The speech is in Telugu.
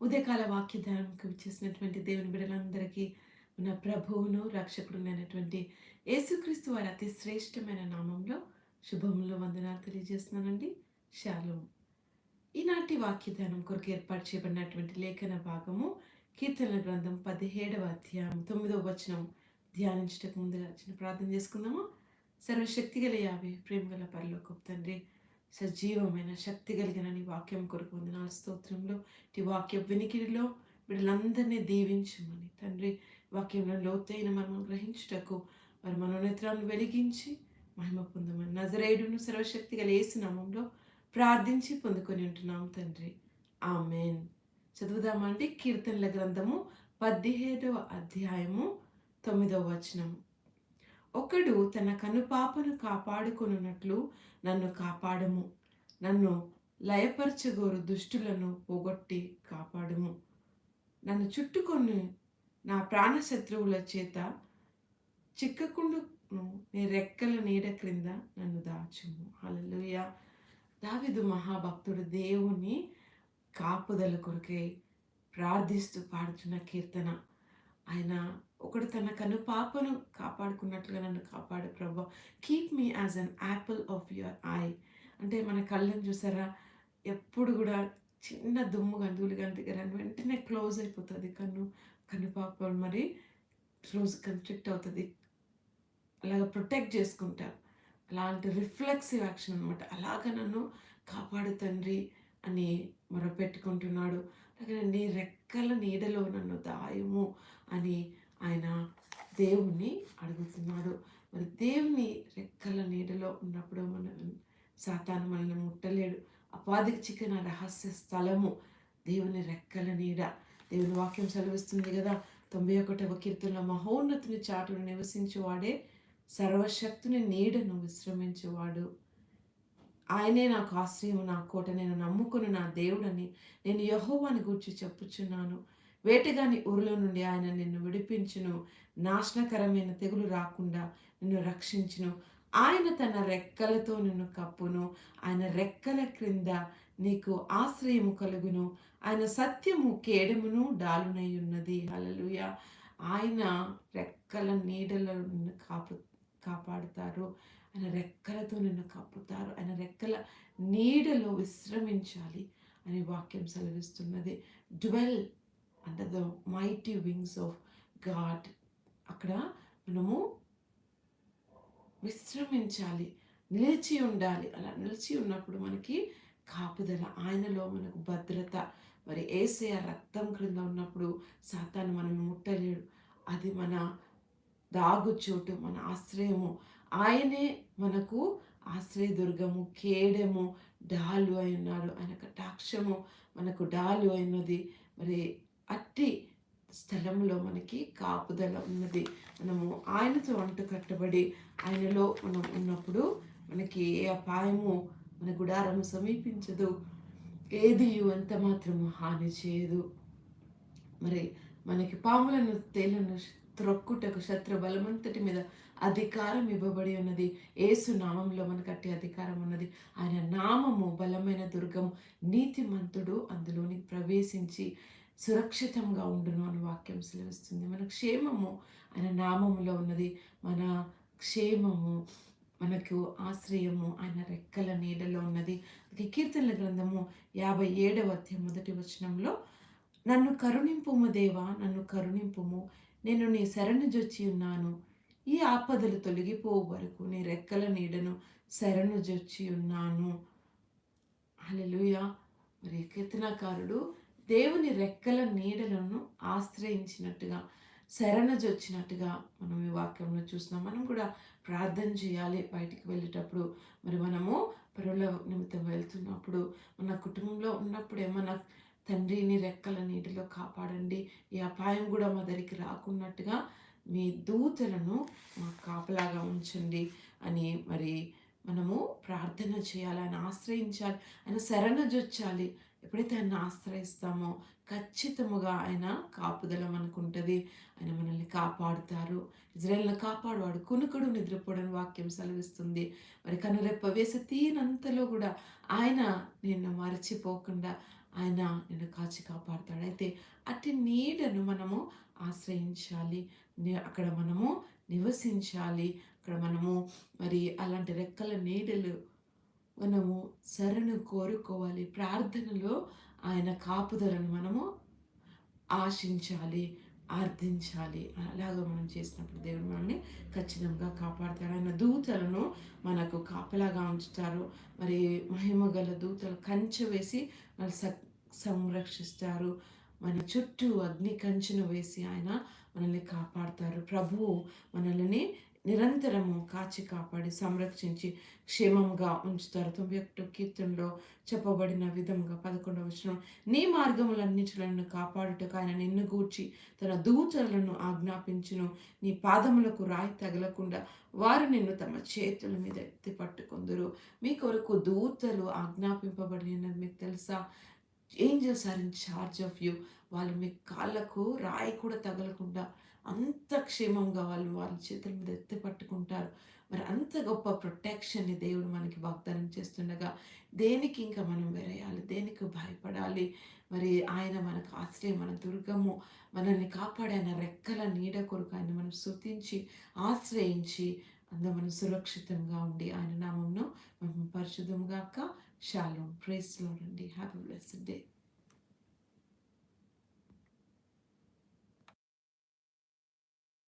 ఉదయకాల వాక్య ధ్యానంకు చేసినటువంటి దేవుని బిడ్డలందరికీ మన ప్రభువును రక్షకుడునైనటువంటి యేసుక్రీస్తు వారి అతి శ్రేష్టమైన నామంలో శుభములు వందనాలు తెలియజేస్తున్నానండి. శాలో ఈనాటి వాక్య ధ్యానం కొరకు ఏర్పాటు చేయబడినటువంటి లేఖన భాగము కీర్తన గ్రంథం పదిహేడవ అధ్యాయం తొమ్మిదవ వచనం. ధ్యానించటకు ముందుగా చిన్న ప్రార్థన చేసుకుందాము? సర్వశక్తి గల యాభై ప్రేమ గల తండ్రి సజీవమైన శక్తి కలిగిన నీ వాక్యం కొరకు వందనాలు స్తోత్రంలో ఈ వాక్య వినికిడిలో వీళ్ళందరినీ దీవించమని. తండ్రి వాక్యంలో లోతైన మనం గ్రహించుటకు వారి మనోనేత్రాలను వెలిగించి మహిమ పొందమని. నజరేయుడును సర్వశక్తి గల నామంలో ప్రార్థించి పొందుకొని ఉంటున్నాం తండ్రి. ఆమెన్. చదువుదామండి కీర్తనల గ్రంథము పదిహేడవ అధ్యాయము తొమ్మిదవ వచనము. ఒకడు తన కనుపాపను కాపాడుకొనున్నట్లు నన్ను కాపాడము. నన్ను లయపరచగోరు దుష్టులను పోగొట్టి కాపాడము. నన్ను చుట్టుకొని నా ప్రాణశత్రువుల చేత చిక్కకుండును నీ రెక్కల నీడ క్రింద నన్ను దాచుము. అలలుయ దావిదు మహాభక్తుడు దేవుని కాపుదల కొరకై ప్రార్థిస్తూ పాడుతున్న కీర్తన. ఆయన ఒకడు తన కను పాపను కాపాడుకున్నట్లుగా నన్ను కాపాడు ప్రభా. Keep me as an apple of your eye అంటే మన కళ్ళని చూసారా? ఎప్పుడు కూడా చిన్న దుమ్ము గంధువులు కానీ దగ్గర వెంటనే క్లోజ్ అయిపోతుంది కన్ను. కన్ను పాప మరి క్లోజ్ కన్స్ట్రిక్ట్ అవుతుంది. అలాగ ప్రొటెక్ట్ చేసుకుంటారు అలాంటి రిఫ్లెక్సివ్ యాక్షన్ అనమాట అలాగ నన్ను కాపాడు తండ్రి అని మొరపెట్టుకుంటున్నాడు. అలాగే నీ రెక్కల నీడలో నన్ను దాయము అని ఆయన దేవుణ్ణి అడుగుతున్నాడు. మరి దేవుని రెక్కల నీడలో ఉన్నప్పుడు మన సాతాను మనల్ని ముట్టలేడు. అపాధికి చిక్కిన రహస్య స్థలము దేవుని రెక్కల నీడ. దేవుని వాక్యం సెలవిస్తుంది కదా తొంభై ఒకటవ కీర్తనలో మహోన్నతిని చాటును నివసించేవాడే సర్వశక్తుని నీడను విశ్రమించేవాడు. ఆయనే నాకు ఆశ్రయం నా కోట నేను నమ్ముకుని నా దేవుడని నేను యహోవాని గురించి చెప్పుచున్నాను. వేటగాని ఊరిలో నుండి ఆయన నిన్ను విడిపించును. నాశనకరమైన తెగులు రాకుండా నిన్ను రక్షించును. ఆయన తన రెక్కలతో నిన్ను కప్పును. ఆయన రెక్కల క్రింద నీకు ఆశ్రయము కలుగును. ఆయన సత్యము కేడమును డాలునై ఉన్నది అలలుయ ఆయన రెక్కల నీడలో నిన్ను కాపు కాపాడుతారు. ఆయన రెక్కలతో నిన్ను కప్పుతారు. ఆయన రెక్కల నీడలో విశ్రమించాలి అనే వాక్యం సెలవిస్తున్నది. Dwell under the mighty wings of God అక్కడ మనము విశ్రమించాలి నిలిచి ఉండాలి. అలా నిలిచి ఉన్నప్పుడు మనకి కాపుదల ఆయనలో మనకు భద్రత. మరి ఏసే రక్తం క్రింద ఉన్నప్పుడు సాతాను మనం ముట్టలేడు. అది మన దాగు చోటు మన ఆశ్రయము. ఆయనే మనకు ఆశ్రయదుర్గము కేడము డాలు అయి ఉన్నాడు ఆయన కటాక్షము మనకు డాలు అయినది. మరి అట్టి స్థలంలో మనకి కాపుదల ఉన్నది. మనము ఆయనతో అంటు కట్టబడి ఆయనలో మనం ఉన్నప్పుడు మనకి ఏ అపాయము మన గుడారము సమీపించదు. ఏది ఎంత మాత్రము హాని చేయదు. మరి మనకి పాములను తేలను త్రొక్కుటకు శత్రు బలమంతటి మీద అధికారం ఇవ్వబడి ఉన్నది. ఏసు నామంలో మనకు అట్టి అధికారం ఉన్నది. ఆయన నామము బలమైన దుర్గము నీతిమంతుడు అందులోని ప్రవేశించి సురక్షితంగా ఉండును అని వాక్యం సెలవిస్తుంది. మన క్షేమము ఆయన నామములో ఉన్నది. మన క్షేమము మనకు ఆశ్రయము ఆయన రెక్కల నీడలో ఉన్నది. కీర్తనల గ్రంథము యాభై ఏడవ అధ్యాయం మొదటి వచనంలో నన్ను కరుణింపుము దేవా నన్ను కరుణింపుము. నేను నీ శరణు జొచ్చి ఉన్నాను. ఈ ఆపదలు తొలగిపోవు వరకు నీ రెక్కల నీడను శరణు జొచ్చి ఉన్నాను. అలలుయ మరి కీర్తనాకారుడు దేవుని రెక్కల నీడలను ఆశ్రయించినట్టుగా శరణజొచ్చినట్టుగా మనం ఈ వాక్యంలో చూస్తున్నాం. మనం కూడా ప్రార్థన చేయాలి బయటికి వెళ్ళేటప్పుడు. మరి మనము పరుల నిమిత్తం వెళ్తున్నప్పుడు మన కుటుంబంలో ఉన్నప్పుడే మన తండ్రిని రెక్కల నీటిలో కాపాడండి. ఈ అపాయం కూడా మా దగ్గరికి రాకున్నట్టుగా మీ దూతలను మా కాపలాగా ఉంచండి అని మరి మనము ప్రార్థన చేయాలి. ఆయన ఆశ్రయించాలి. ఆయన శరణజొచ్చాలి. ఎప్పుడైతే ఆయన ఆశ్రయిస్తామో ఖచ్చితముగా ఆయన కాపుదల మనకు ఆయన మనల్ని కాపాడుతారు. ఇజ్రాయల్ని కాపాడువాడు కునుకుడు నిద్రపోవడం వాక్యం సెలవిస్తుంది. మరి కనురెప్ప వేసి తీనంతలో కూడా ఆయన నిన్ను మరచిపోకుండా ఆయన నిన్ను కాచి కాపాడుతాడు. అయితే అట్టి నీడను మనము ఆశ్రయించాలి. అక్కడ మనము నివసించాలి. అక్కడ మనము మరి అలాంటి రెక్కల నీడలు మనము శరణు కోరుకోవాలి. ప్రార్థనలో ఆయన కాపుదలను మనము ఆశించాలి ఆర్థించాలి. అలాగ మనం చేసినప్పుడు దేవుడు మనల్ని ఖచ్చితంగా కాపాడతారు ఆయన దూతలను మనకు కాపలాగా ఉంచుతారు. మరి మహిమ గల దూతలు కంచె వేసి మన సంరక్షిస్తారు. మన చుట్టూ అగ్ని కంచెను వేసి ఆయన మనల్ని కాపాడతారు. ప్రభువు మనల్ని నిరంతరము కాచి కాపాడి సంరక్షించి క్షేమంగా ఉంచుతారు. తొంభై ఒకటో కీర్తనలో చెప్పబడిన విధంగా పదకొండవ వచనం నీ మార్గములన్నిటిలను కాపాడుటకు ఆయన నిన్ను గూర్చి తన దూచలను ఆజ్ఞాపించును. నీ పాదములకు రాయి తగలకుండా వారు నిన్ను తమ చేతుల మీద ఎత్తి పట్టుకుందరు. మీ కొరకు దూతలు ఆజ్ఞాపింపబడినది మీకు తెలుసా? Angels are in charge of you? వాళ్ళు మీ కాళ్ళకు రాయి కూడా తగలకుండా అంత క్షేమంగా వాళ్ళు వాళ్ళ చేతుల మీద ఎత్తి పట్టుకుంటారు. మరి అంత గొప్ప ప్రొటెక్షన్ని దేవుడు మనకి వాగ్దానం చేస్తుండగా దేనికి ఇంకా మనం వెరయాలి? దేనికి భయపడాలి? మరి ఆయన మనకు ఆశ్రయం మన దుర్గము మనల్ని కాపాడే ఆయన రెక్కల నీడ కొరకు ఆయన మనం శృతించి ఆశ్రయించి అందులో మనం సురక్షితంగా ఉండి ఆయన నామంను మనం పరిశుద్ధంగాక Shalom. Praise the Lord and have a blessed day.